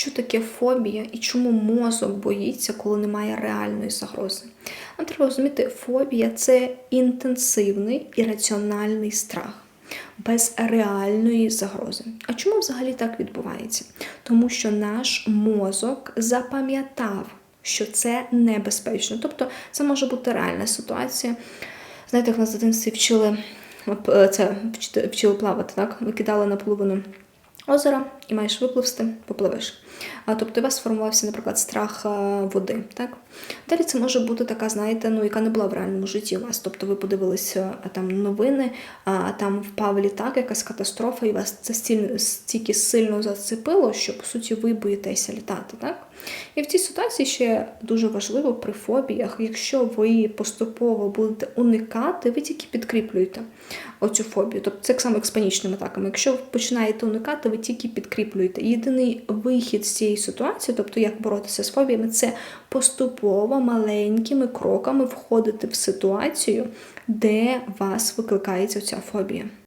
що таке фобія і чому мозок боїться, коли немає реальної загрози. Нам треба розуміти, фобія це інтенсивний і раціональний страх. Без реальної загрози. А чому взагалі так відбувається? Тому що наш мозок запам'ятав, що це небезпечно. Тобто це може бути реальна ситуація. Знаєте, як нас в дитинстві вчили е, це вчили плавати, так? Викидали на половину озера і маєш випливсти, попливеш. А, тобто у вас сформувався, наприклад, страх води. Так? Далі це може бути така, знаєте, ну, яка не була в реальному житті у вас. Тобто ви подивилися там новини, а там впав літак, якась катастрофа, і вас це стільки, сильно зацепило, що по суті ви боїтеся літати. Так? І в цій ситуації ще дуже важливо при фобіях, якщо ви поступово будете уникати, ви тільки підкріплюєте оцю фобію. Тобто це так само як з панічними атаками. Якщо ви починаєте уникати, ви тільки підкріплюєте. Єдиний вихід з цієї ситуації, тобто як боротися з фобіями, це поступово маленькими кроками входити в ситуацію, де вас викликається ця фобія.